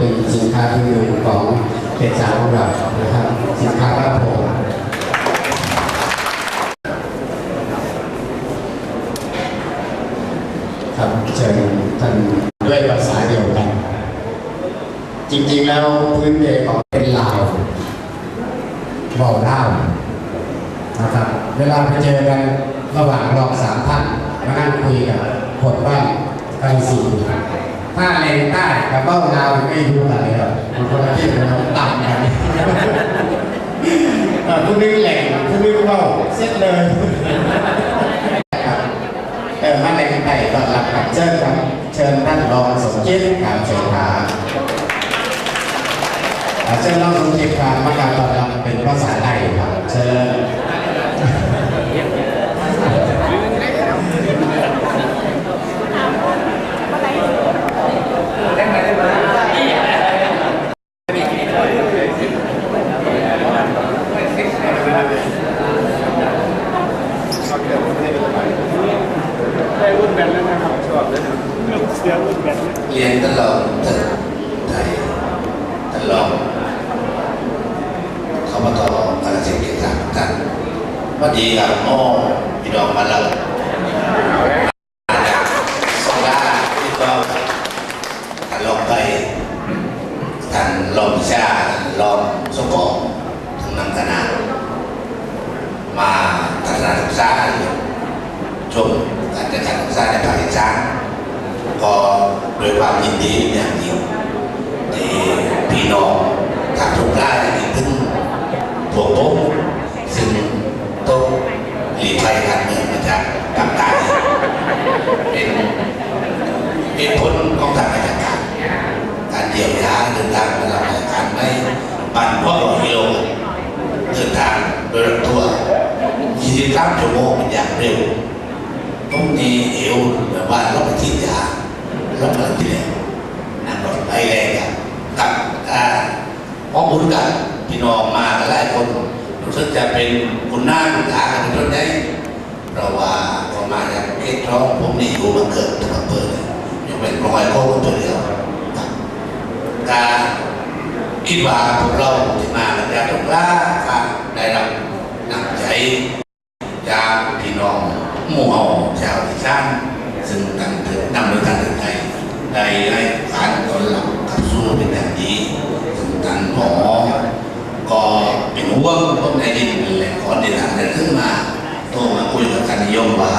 เป็นสินค้าที่หนึ่ของเขตสามของเรานะครับสินค้าครับผมครับเชิญท่านด้วยภาษาเดียวกัน จริงๆแล้วพื้นเพของเป็นลาวบอกเล่านะครับ เวลาไปเจอกันระหว่างรองสามท่านมานั่งคุยกับคนบ้านไกลสี่ ถ้าเลนใต้กับเบ้าลาวไม่รู้อะไรหรอกมันคนละที่เราต่ำกันเออพวกนี้แหล่งพวกนี้เบ้าเสร็จเลยเออมาแรงไต่ตอนรับกับเชิญครับ เชิญท่านรองสมจิตครับเชิญครับอ่าเชิญรองสมจิตครับมาการตอนรับเป็นภาษาไทยครับ เชิญ ได้รุ่นแบนแล้วนะครับชอบเลยเรื่องเสียรุ่นแบน เรียนตลอดตึกไทยตลอดเขามาต่อกาลสินธุ์เกียรติศักดิ์กันวันดีครับโอ้พี่น้องมาแล้วสงดาพี่ก็ท่านลองไปท่านลองพิชาท่านลองสกองทั้งนั้นคณะมาทัศนศึกษาชมการจัดการศึกษาในภาคอีสาน ก็โดยความยินดีอย่างยิ่งที่พี่น้องทางทุกด้านที่ถึงพวกผมซึ่งต้องหลีกภัยการเมืองมาจากภาคใต้เป็นเป็นผลของทางราชการ การเยียวยาเดินทางระดับราชการไม่ปั่นพ่อกิโลเดิน ทางโดยตัว 23ชั่วโมงเป็นอย่างเร็วต้องมีเอวแบบว่าเราไปที่ยาเราไปที่ไหนนั่งรถไปแรงกันกับอ่าพอบุญกันพี่น้องมาหลายคนรู้สึกจะเป็นคุณหน้าคุณตากันเป็นต้นได้เพราะว่าพอมาจากเขตร้องผมนี่อยู่มาเกิดทุกอำเภอเลยยังเป็นร้อยโค้งตัวเดียวการคิดว่าพวกเราที่มาจากตรงล่าครับ ได้รับน้ำใจจากพี่น้องหมู่เฮาชาวอีสานซึ่งกันเถิดนำโดยการเดินไทยได้ให้การต้อนรับขับสู้เป็นอย่างดีซึ่งท่านหมอก็เป็นห่วงพวกในดินแหละขอเดินทางเดินขึ้นมาโทรมาคุยกับท่านนายกว่า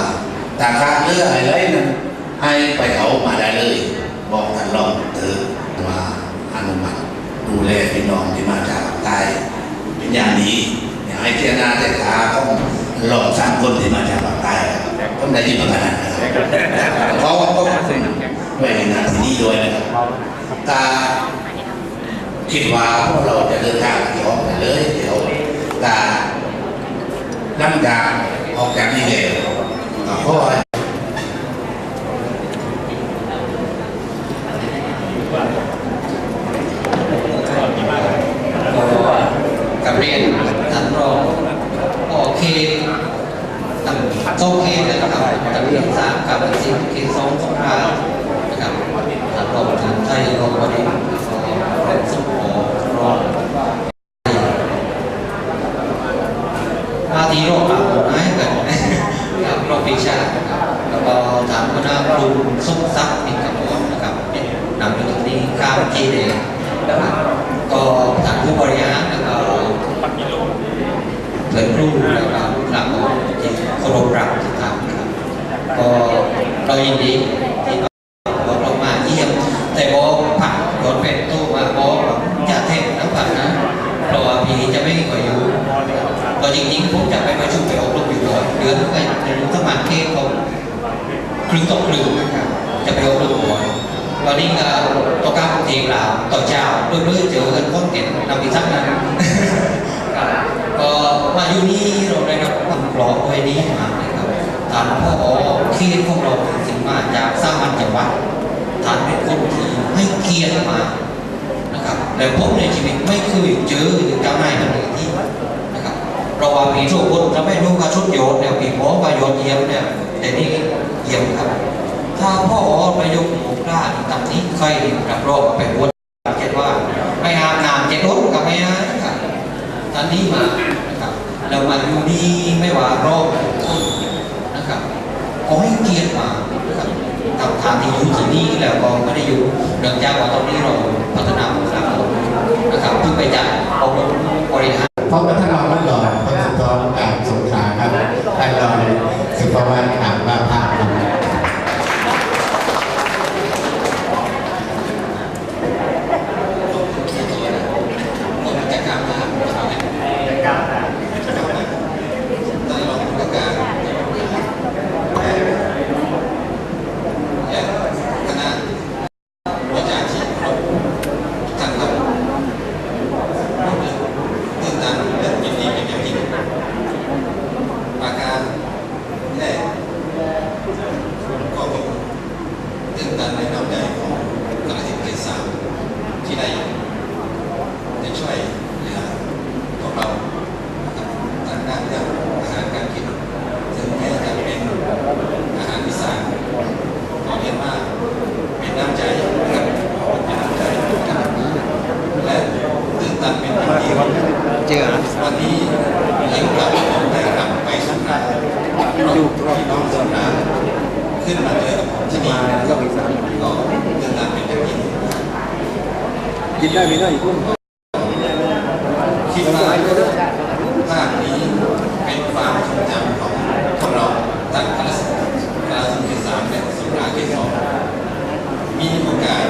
ถ้าขาดเรือกอะไรนั้นให้ไปเอามาได้เลย บอกท่านรองเถิดมาอนุมัติดูแลพี่น้องที่มาจากใต้ อย่างดีอยากให้เทียนาแต่ขาต้องหลอกสามคนที่มาจากภาคใต้ครับต้องได้ยินเหมือนกันนะครับเขาก็ไม่ในงานที่นี่ด้วยนะครับตาคิดว่าพวกเราจะเดินทางเดี๋ยวเลยเดี๋ยวตาน้ำยาออกจากนี่เลยเพราะว่า กับเรียนท่านรองโอเคตั้งโอเคนะครับกับเรียนสามกับสิบเคสองสงครามนะครับท่านรองถึงไทยรองวันนี้เป็นสมโภรองมาทีโรคปากหมนะกันกับรองปีชาแล้วก็ถามคณะครูสุขศักดิ์อินทร์กมนะครับนำไปถึงที่ข้ามจีเดงนะครับก็ทางผู้บริหารแล้วก็เผยครูแล้วก็หลังที่เคารพรักที่ทำนะครับก็เรายินดีที่บอกเรามาเยี่ยม แต่บอกผักรถเป็นตู้มาบอกอย่าเทศนะผักนะเพราะว่าปีนี้จะไม่มีใครอยู่ก็จริงๆผมจะไปประชุมไปอบรมอยู่ก่อนเดือนก็จะรู้สมัครเทศเขา ครึ่งต่อครึ่งนะครับจะไปอบรมก่อนวันนี้ก็ต้องการทีมเราต่อเช้าเรื่อยๆเจอกันคนเก่งนำไปสักนั้นก็มาอยู่นี่เราได้รับความปลอดภัยดีมาครับท่านพ่อเขตของเราถึงมาจากสร้างมัญจังหวัดท่านเป็นคนที่ให้เกียรติมานะครับแล้วผมในชีวิตไม่เคยเจอเจ้านายคนไหนที่นะครับเราว่าปีทุกคนจะไม่รู้ว่าชุดโยนเนี่ยปีหมอประโยชน์เยี่ยมเนี่ย แต่นี่เยี่ยมครับ ถ้าพ่อไปยุกหมูกล้าตับนี้ใครรับรองไปวัดเขียว่าไม่อาบน้ำเจ็ดรถกับไม่อาครับตอนนี้มาครับเรามาอยู่ดีไม่ว่ารอบนะครับขอให้เกียรติมาครับกัทางที่อยู่ที่นี่แล้วก็ไม่ได้อยู่เนื่องจาว่าตอนนี้เราพัฒนาบุคลากรนะครับเพิ่งไปจาเอารมบริหารพร้อพัฒนาบ้านเรา สุภวัฒน์อ่ามว่าภาคครับ ผมจะกล้ามากเขาเนี่ยตอนเราผู้การและคณะวิจารณ์ที่ครบท่านครับตื่นตันและยินดีเป็นอย่างยิ่งประการแรกก็ผมตื่นตันในน้ำใจของกระถิ่นเกษามที่ได้ จะช่วยเหลือพวกเรานะครับทางด้านเรื่องอาหารการกินถึงแม้จะเป็นอาหารอีสานขอเรียนว่าเป็นน้ำใจนะครับเป็นน้ำใจนะครับและตื่นตันเป็นอย่างยิ่งเจอวันนี้ยิ่งกลับได้กลับไปสงขลาดูพี่น้องสงขลา ขึ้นมาเจอกับผมที่นี่ก็ตื่นตันเป็นอย่างยิ่งกินกินได้ไม่ได้อีกพุ่มคิดว่าภาพนี้เป็นความทรงจำของพวกเราทั้งคณะคณะสิบสามและสุราเขตสองมีโอกาส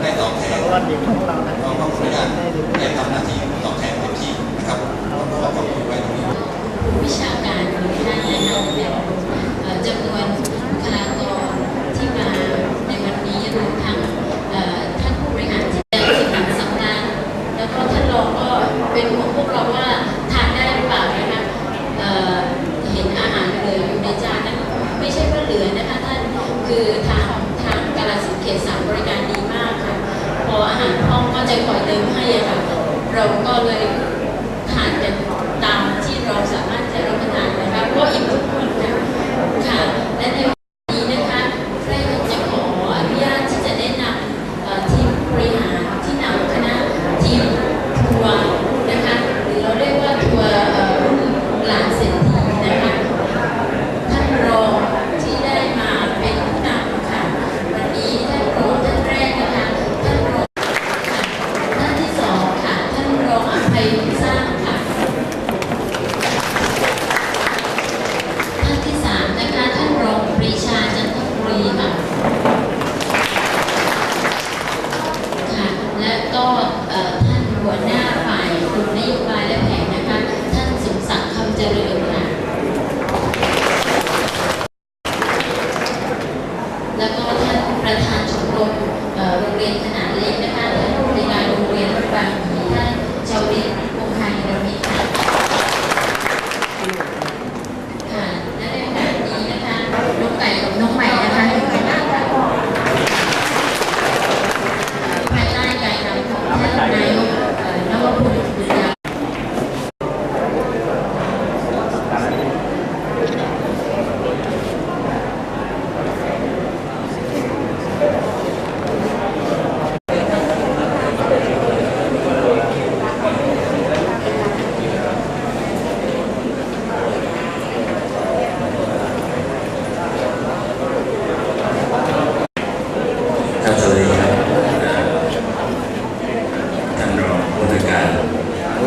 ได้ตอบแทนเราก็ขออนุญาตได้ทำหน้าที่ตอบแทนเต็มที่นะครับขอขอบคุณไว้ตรงนี้วิชาการของท่านนะคะและเอ่อจำนวนบุคลากรที่มาในวันนี้รวมทั้งเอ่อท่านผู้บริหารที่ได้สมัครสำนักแล้วก็ท่านรองก็ เป็นห่วงพวกเราว่าทานได้หรือเปล่านะคะเเห็นอาหารเหลืออยู่ในจานนั้นไม่ใช่ว่าเหลือนะคะท่านคือทางทางกาลสินเขตสามบริการดีมากค่ะพออาหารพร้อมก็จะคอยเติมให้ค่ะเราก็เลยทานกันตามที่เราสามารถจะรับประทาน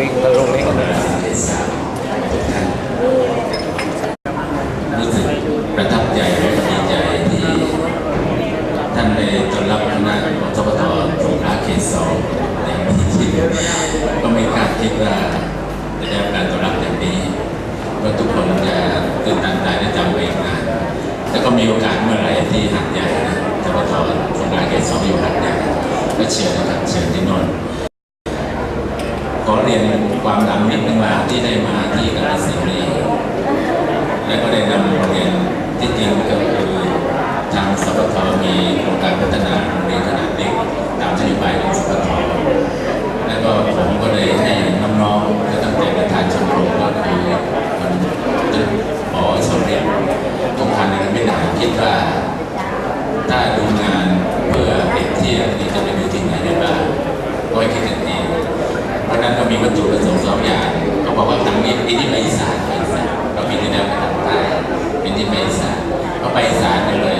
วิ่งก็ได้เขตสามทุกท่านรู้สึกประทับใจดีใจที่ท่านได้ต้อนรับคณะของสปทสงขลาเขตสองอย่างที่คิดก็ไม่คาดคิดว่าจะได้รับการต้อนรับอย่างนี้ว่าทุกคนจะตื่นตันใจและจำเองนะแล้วก็มีโอกาสเมื่อไหร่ที่หัดใหญ่นะจะมาถอดโครงการเกตสองอยู่หัดใหญ่ก็เชิญนะครับเชิญที่นอเรียนความหลังนิดนึงว่าที่ได้มาที่กาฬสินธุ์นี้และก็ได้นำเรียนที่จริงก็คือทางสปทมีโครงการพัฒนาโรงเรียนขนาดเล็กตามนโยบายของสปทแล้วก็ผมก็เลยให้น้องๆและตั้งแต่ประธานชมรมก็คือคนตึกปอชมเรียน ทุกท่านนะครับไม่ได้คิดว่าถ้าดูงานเพื่อเปรียบเทียบนี่จะไปดูที่ไหนได้บ้างก็ให้คิดกันเองวัน นั้นก็ มีวัตถุประสงค์สองอย่างเขาบอกว่าครั้งนี้ปีที่ไปอีสานไปอีสานเราปีที่แล้วไปทางใต้ปีที่ไปอีสานเขาไปอีสานเลย